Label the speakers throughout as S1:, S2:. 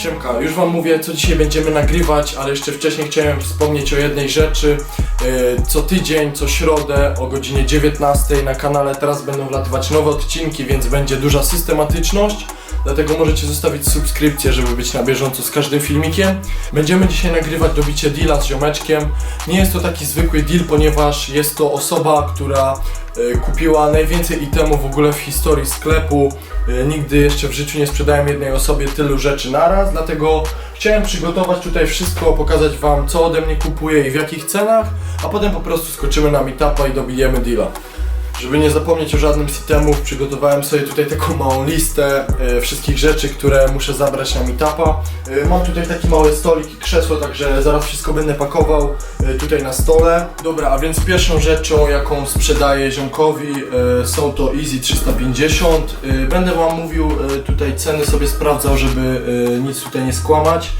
S1: Siemka, już wam mówię co dzisiaj będziemy nagrywać, ale jeszcze wcześniej chciałem wspomnieć o jednej rzeczy. Yy, Co tydzień, co środę o godzinie 19 na kanale teraz będą wlatywać nowe odcinki, więc będzie duża systematyczność. Dlatego możecie zostawić subskrypcję, żeby być na bieżąco z każdym filmikiem. Będziemy dzisiaj nagrywać dobicie deala z ziomeczkiem. Nie jest to taki zwykły deal, ponieważ jest to osoba, która e, kupiła najwięcej itemów w ogóle w historii sklepu. E, Nigdy jeszcze w życiu nie sprzedałem jednej osobie tylu rzeczy naraz, dlatego chciałem przygotować tutaj wszystko, pokazać wam co ode mnie kupuje i w jakich cenach, a potem po prostu skoczymy na meetupa i dobijemy deala. Żeby nie zapomnieć o żadnym z itemów, przygotowałem sobie tutaj taką małą listę e, wszystkich rzeczy, które muszę zabrać na meetupa. E, mam tutaj taki mały stolik i krzesło, także zaraz wszystko będę pakował e, tutaj na stole. Dobra, a więc pierwszą rzeczą, jaką sprzedaję ziomkowi e, są to Easy 350. E, będę wam mówił e, tutaj ceny sobie sprawdzał, żeby e, nic tutaj nie skłamać.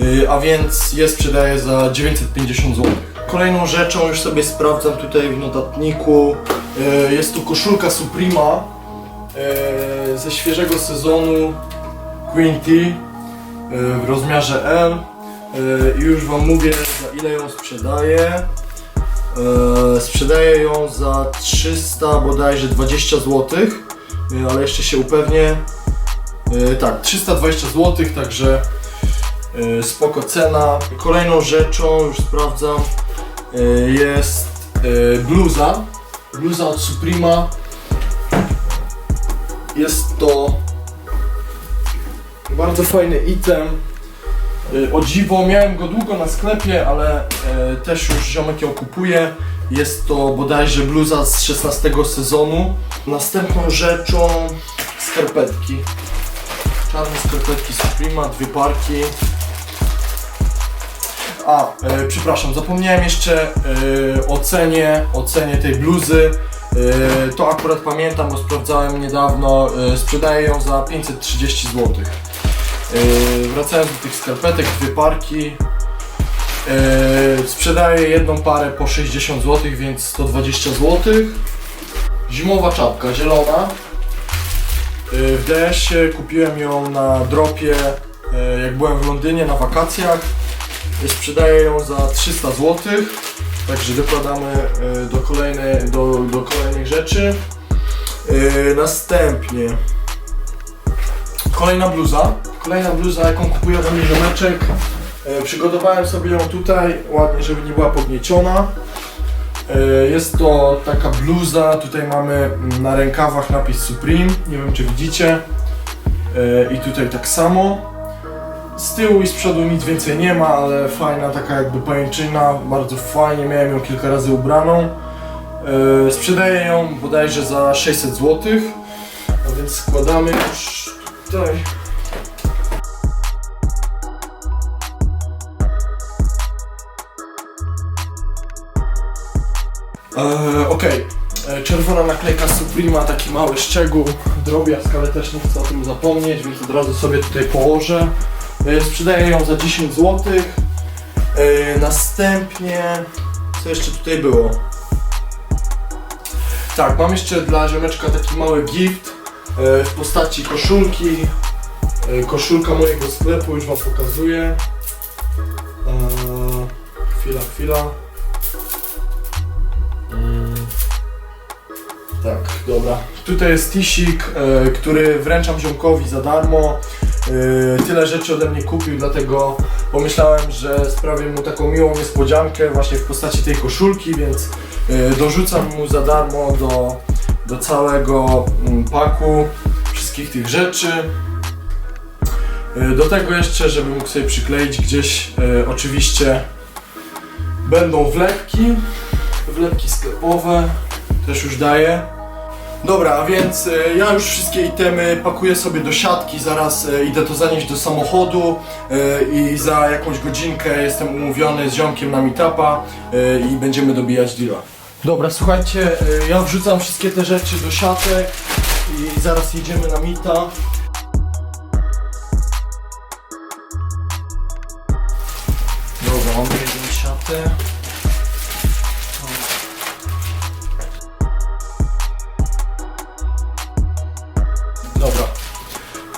S1: E, a więc je sprzedaję za 950 zł. Kolejną rzeczą już sobie sprawdzam tutaj w notatniku. E, Jest tu koszulka Suprema e, ze świeżego sezonu Queen T e, w rozmiarze. E, I już wam mówię za ile ją sprzedaję. Sprzedaję ją za 300 bodajże 20 zł, ale jeszcze się upewnię. Tak, 320 zł, także spoko cena. Kolejną rzeczą, już sprawdzam, jest e, bluza. Bluza od Suprema. Jest to bardzo fajny item. E, O dziwo, miałem go długo na sklepie, ale e, też już ziomek ją kupuje. Jest to bodajże bluza z 16 sezonu. Następną rzeczą skarpetki. Czarne skarpetki Suprema, dwie parki. A, e, przepraszam, zapomniałem jeszcze e, o cenie, tej bluzy. E, to akurat pamiętam, bo sprawdzałem niedawno. E, sprzedaję ją za 530 zł. E, wracając do tych skarpetek, dwie parki. E, sprzedaję jedną parę po 60 zł, więc 120 zł. Zimowa czapka, zielona. E, w DS-ie kupiłem ją na dropie, e, jak byłem w Londynie na wakacjach. Sprzedaję ją za 300 zł. Także dokładamy e, do, kolejnej, do, do kolejnych rzeczy. E, Następnie kolejna bluza. Kolejna bluza, jaką kupuję ode mnie. E, Przygotowałem sobie ją tutaj, ładnie, żeby nie była podnieciona. Jest to taka bluza, tutaj mamy mm, na rękawach napis Supreme, nie wiem czy widzicie. I tutaj tak samo. Z tyłu i z przodu nic więcej nie ma, ale fajna taka jakby pajęczyna, bardzo fajnie, miałem ją kilka razy ubraną. Yy, sprzedaję ją bodajże za 600 zł, a więc składamy już tutaj. Eee, Okej, E, czerwona naklejka Suprema, taki mały szczegół, drobiazg, ale też nie chcę o tym zapomnieć, więc od razu sobie tutaj położę. E, Sprzedaję ją za 10 zł. E, Następnie, co jeszcze tutaj było? Tak, mam jeszcze dla ziomeczka taki mały gift e, w postaci koszulki. Koszulka mojego sklepu, już wam pokazuję. Chwila, chwila. Mm. Tak, dobra. Tutaj jest tisik, który wręczam ziomkowi za darmo. E, tyle rzeczy ode mnie kupił, dlatego pomyślałem, że sprawię mu taką miłą niespodziankę właśnie w postaci tej koszulki, więc e, dorzucam mu za darmo do, do całego mm, paku wszystkich tych rzeczy. E, do tego jeszcze, żeby mógł sobie przykleić gdzieś, oczywiście będą wlepki, wlepki sklepowe, też już daję. Dobra, więc e, ja już wszystkie itemy pakuję sobie do siatki, zaraz e, idę to zanieść do samochodu e, i za jakąś godzinkę jestem umówiony z ziomkiem na meetupa i będziemy dobijać deala. Dobra, słuchajcie, ja wrzucam wszystkie te rzeczy do siatek i zaraz jedziemy na meeta.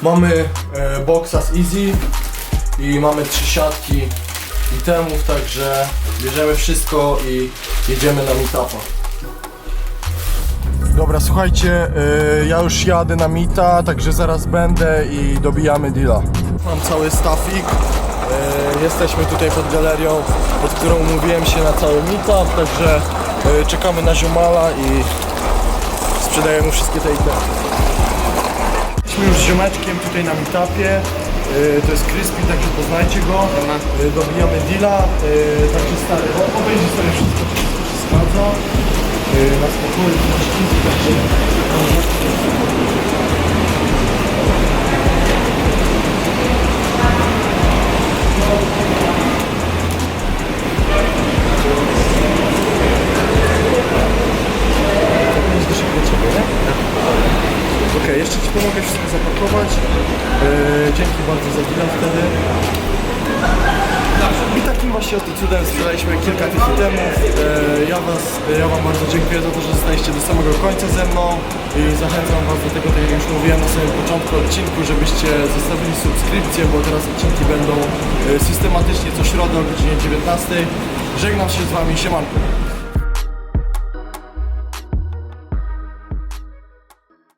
S1: Mamy e, boxa z Easy. i mamy trzy siatki itemów, także bierzemy wszystko i jedziemy na meetupa. Dobra, słuchajcie, y, ja już jadę na mita, także zaraz będę i dobijamy deala. Mam cały stafik. y, Jesteśmy tutaj pod galerią, pod którą umówiłem się na cały meetup, także y, czekamy na ziomala i sprzedajemy mu wszystkie te itemy. Ziomeczkiem tutaj na meetupie. y, To jest Crispy, także poznajcie go. Y, Dobijamy deala. y, Także stary, obejrzyj sobie wszystko, wszystko się. Y, Na spokoju, na także... Oto cudem sprzedaliśmy kilka tych itemów. Yy, ja, was, ja Wam bardzo dziękuję za to, że zostaliście do samego końca ze mną i zachęcam Was do tego, tak jak już mówiłem na samym początku odcinku, żebyście zostawili subskrypcję, bo teraz odcinki będą yy, systematycznie co środę o godzinie 19. Żegnam się z Wami, siemanko.